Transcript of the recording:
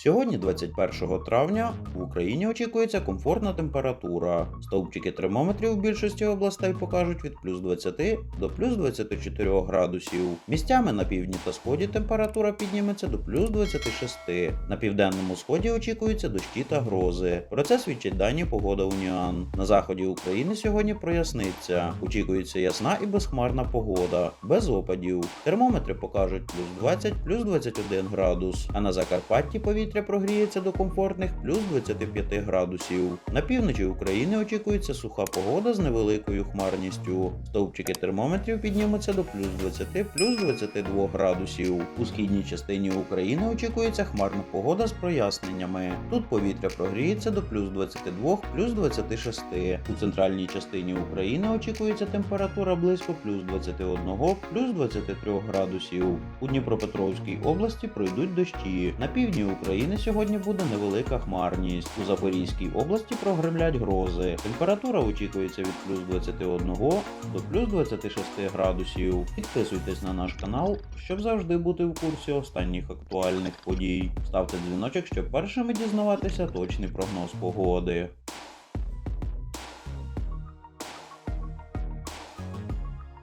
Сьогодні, 21 травня, в Україні очікується комфортна температура. Стовпчики термометрів в більшості областей покажуть від плюс 20 до плюс 24 градусів. Місцями на півдні та сході температура підніметься до плюс 26. На південному сході очікуються дощі та грози. Про це свідчать дані погода Уніан. На заході України сьогодні проясниться. Очікується ясна і безхмарна погода, без опадів. Термометри покажуть плюс 20, плюс 21 градус, а на Закарпатті повітря прогріється до комфортних плюс 25 градусів. На півночі України очікується суха погода з невеликою хмарністю. Стовпчики термометрів піднімуться до плюс 20, плюс 22 градусів. У східній частині України очікується хмарна погода з проясненнями. Тут повітря прогріється до плюс 22, плюс 26. У центральній частині України очікується температура близько плюс 21, плюс 23 градусів. У Дніпропетровській області пройдуть дощі. На півдні України сьогодні буде невелика хмарність. У Запорізькій області прогремлять грози. Температура очікується від плюс 21 до плюс 26 градусів. Підписуйтесь на наш канал, щоб завжди бути в курсі останніх актуальних подій. Ставте дзвіночок, щоб першими дізнаватися точний прогноз погоди.